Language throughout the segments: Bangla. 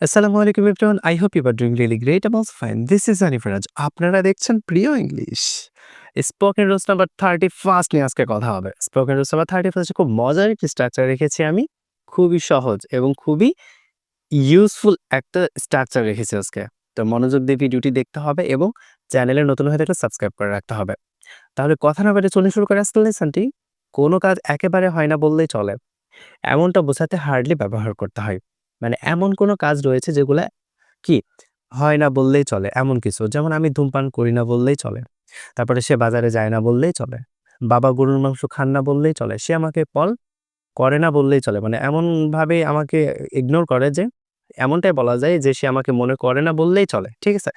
আসসালামু আলাইকুম everyone I hope you are doing really great এবং ফাইন দিস ইজ আনিফরাজ আপনারা দেখছেন প্রিয় ইংলিশ স্পোকেন রোজ নাম্বার থার্টি ফার্স্ট নিয়ে আজকে কথা হবে। স্পোকেন রোজ নাম্বার থার্টি ফার্স্টে খুব মজার একটি স্ট্রাকচার রেখেছি আমি। খুবই সহজ এবং খুবই ইউজফুল একটা স্ট্রাকচার রেখেছি আজকে। তো মনোযোগ দিয়ে ভিডিওটি দেখতে হবে এবং চ্যানেলে নতুন হয়ে থাকলে সাবস্ক্রাইব করে রাখতে হবে। তাহলে কথা না বেড়ে চলে শুরু করে আসতে লেসনটি কোনো কাজ একেবারে হয় না বললেই চলে। এমনটা বোঝাতে হার্ডলি ব্যবহার করতে হয়। মানে এমন কোনো কাজ রয়েছে যেগুলা কি হয় না বললেই চলে, এমন কিছু। যেমন আমি ধূমপান করি না বললেই চলে, তারপরে সে বাজারে যায় না বললেই চলে, বাবা গরুর মাংস খান না বললেই চলে, সে আমাকে কল করে না বললেই চলে। মানে এমনভাবে আমাকে ইগনোর করে যে এমনটাই বলা যায় যে সে আমাকে মনে করে না বললেই চলে, ঠিক আছে?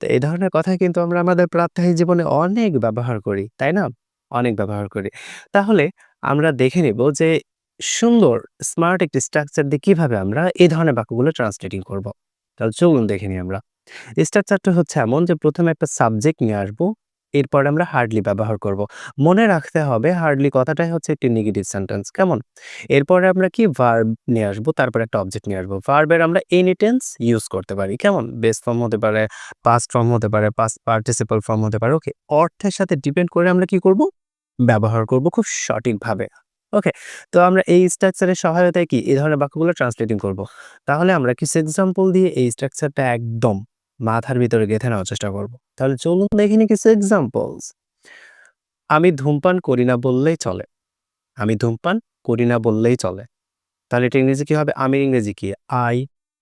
তো এই ধরনের কথা কিন্তু আমরা আমাদের প্রাত্যহিক জীবনে অনেক ব্যবহার করি, তাই না? অনেক ব্যবহার করি। তাহলে আমরা দেখে নিব যে সুন্দর স্মার্ট একটি স্ট্রাকচার দিয়ে কীভাবে আমরা এই ধরনের বাক্যগুলো ট্রান্সলেটিং করব? তাহলে চলুন দেখে নিই আমরা। স্ট্রাকচারটা হচ্ছে এমন যে প্রথমে একটা সাবজেক্ট নিয়ে আসব, এরপর আমরা হার্ডলি ব্যবহার করব। মনে রাখতে হবে হার্ডলি কথাটাই হচ্ছে একটি নেগেটিভ সেন্টেন্স কেমন? এরপরে আমরা কি ভার্ব নিয়ে আসব, তারপর একটা অবজেক্ট নিয়ে আসব। ভার্বের আমরা এনি টেন্স ইউজ করতে পারি, কেমন? বেস ফর্ম হতে পারে পাস্ট ফর্ম হতে পারে পাস্ট পার্টিসিপাল ফর্ম হতে পারে ওকে অর্থের সাথে ডিপেন্ড করে আমরা কি করব? ব্যবহার করব খুব সঠিকভাবে। ওকে তো আমরা এই স্ট্রাকচারের সহায়তায় কি? এই ধরনের বাক্যগুলো ট্রান্সলেটিং করব। তাহলে আমরা কিছু এক্সাম্পল দিয়ে এই স্ট্রাকচারটা একদম মাথার ভিতরে গেঁথে নেওয়ার চেষ্টা করব। তাহলে চলুন দেখে নিই কিছু এক্সাম্পলস আমি ধূমপান করি না বললেই চলে। আমি ধূমপান করি না বললেই চলে। তাহলে এটা ইংরেজি কি হবে? আমি ইংরেজি কি? আই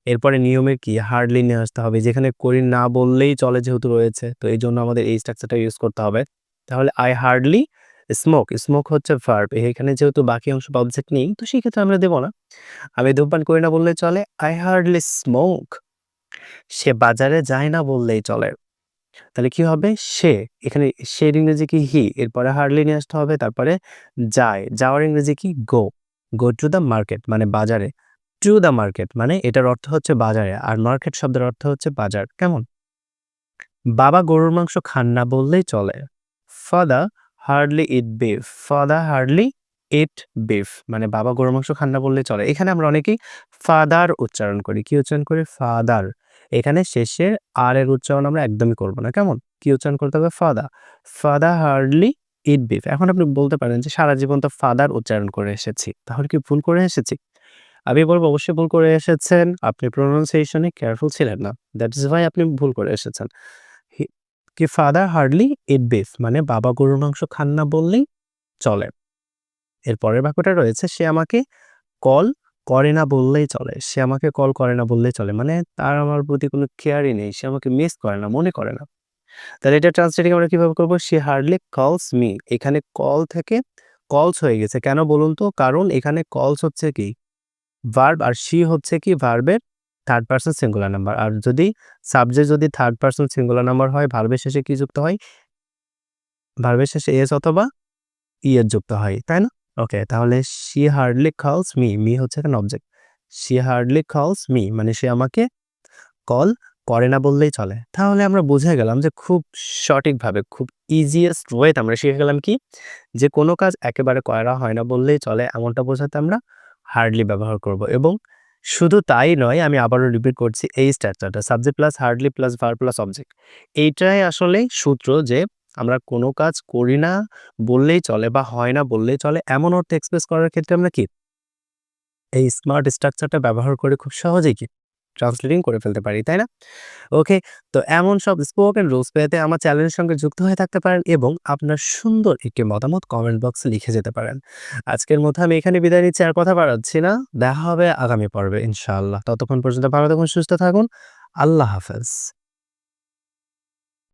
এরপরে নিয়মের কি? হার্ডলি নিয়ে আসতে হবে। যেখানে করি না বললেই চলে যেহেতু রয়েছে। তো এই জন্য আমাদের এই স্ট্রাকচারটা ইউজ করতে হবে। তাহলে আই হার্ডলি স্মোক স্মোক হচ্ছে ভার্ব এখানে যেহেতু বাকি অংশ অবজেক্ট নেই, তো সেই ক্ষেত্রে আমরা দেবো না। আমি ধূমপান করি না বললে চলে। আই হার্ডলি স্মোক সে বাজারে যায় না বললেই চলে। তাহলে কি হবে? সে। এখানে সে ইংরেজি কি? হি এরপরে হার্ডলি নিয়ে আসতে হবে, তারপরে যায়। যাওয়ার ইংরেজি কি? Go go to the market মানে বাজারে। টু দ্য মার্কেট মানে এটার অর্থ হচ্ছে বাজারে, আর মার্কেট শব্দের অর্থ হচ্ছে বাজার। কেমন? বাবা গরুর মাংস খান না বললেই চলে। Father hardly eat beef, father hardly eat beef মানে বাবা গরু মাংস খান না বললে চলে। এখানে আমরা অনেকেই ফাদার উচ্চারণ করি। কি উচ্চারণ করি? ফাদার। এখানে শেষে আর এর উচ্চারণ আমরা একদমই করব না। কেমন? কি উচ্চারণ করতে হবে? Father father hardly eat beef. এখন আপনি বলতে পারেন যে সারা জীবন তো ফাদার উচ্চারণ করে এসেছি। তাহলে কি ভুল করে এসেছি? আমি বলব অবশ্যই ভুল করে এসেছেন। আপনি প্রোনাউন্সিয়েশনে কেয়ারফুল ছিলেন না। দ্যাট ইজ ভাই আপনি ভুল করে এসেছেন। কি ফাদার হার্ডলি ইট বিফ মানে বাবা গরুর মাংস খান না বললেই চলে। এর পরের বাক্যটা রয়েছে, সে আমাকে কল করে না বললেই চলে। সে আমাকে কল করে না বললেই চলে। মানে তার আমার প্রতি কোনো কেয়ারই নেই, সে আমাকে মিস করে না, মনে করে না। তাহলে এটা ট্রান্সলেটিং আমরা কীভাবে করব? সে হার্ডলি কলস মি এখানে কল থেকে কলস হয়ে গেছে। কেন বলুন তো? কারণ এখানে কলস হচ্ছে কি? ভার্ব আর সি হচ্ছে কি? ভার্বের থার্ড পার্সন সিঙ্গুলার নাম্বার আর যদি সাবজেক্ট যদি থার্ড পার্সন সিঙ্গুলার নাম্বার হয় ভার্বের শেষে কি যুক্ত হয়? ভার্বের শেষে এস অথবা ই এর যুক্ত হয়, তাই না? ওকে তাহলে she hardly calls me me হচ্ছে এখানে object she hardly calls me মানে সে আমাকে কল করে না বললেই চলে। তাহলে আমরা বুঝে গেলাম যে খুব সঠিকভাবে, খুব ইজিয়েস্ট ওয়েতে আমরা শিখে গেলাম কি? যে কোনো কাজ একেবারে করা হয় না বললেই চলে, এমনটা বোঝাতে আমরা হার্ডলি ব্যবহার করব। এবং শুধু তাই নয়, আমি আবারও রিপিট করছি, এই স্ট্রাকচারটা subject plus hardly plus verb plus object এইটাই আসলে সূত্র যে আমরা কোনো কাজ করি না, বললেই চলে বা হয় না বললেই চলে, এমন অর্থ এক্সপ্রেস করার ক্ষেত্রে আমরা কি? এই স্মার্ট স্ট্রাকচারটা ব্যবহার করে খুব সহজেই কি? ট্রান্সলেটিং করে ফেলতে পারি, তাই না? ওকে তো এমন সব স্পোকেন রুলস পেতে আমার চ্যানেলের সঙ্গে যুক্ত হয়ে থাকতে পারেন এবং আপনার সুন্দর একটি মতামত কমেন্ট বক্সে লিখে যেতে পারেন। আজকের মধ্যে আমি এখানে বিদায় নিচ্ছি, আর কথা বাড়াচ্ছি না। দেখা হবে আগামী পর্বে, ইনশাআল্লাহ। ততক্ষণ পর্যন্ত ভালো থাকুন, সুস্থ থাকুন। আল্লাহ হাফেজ।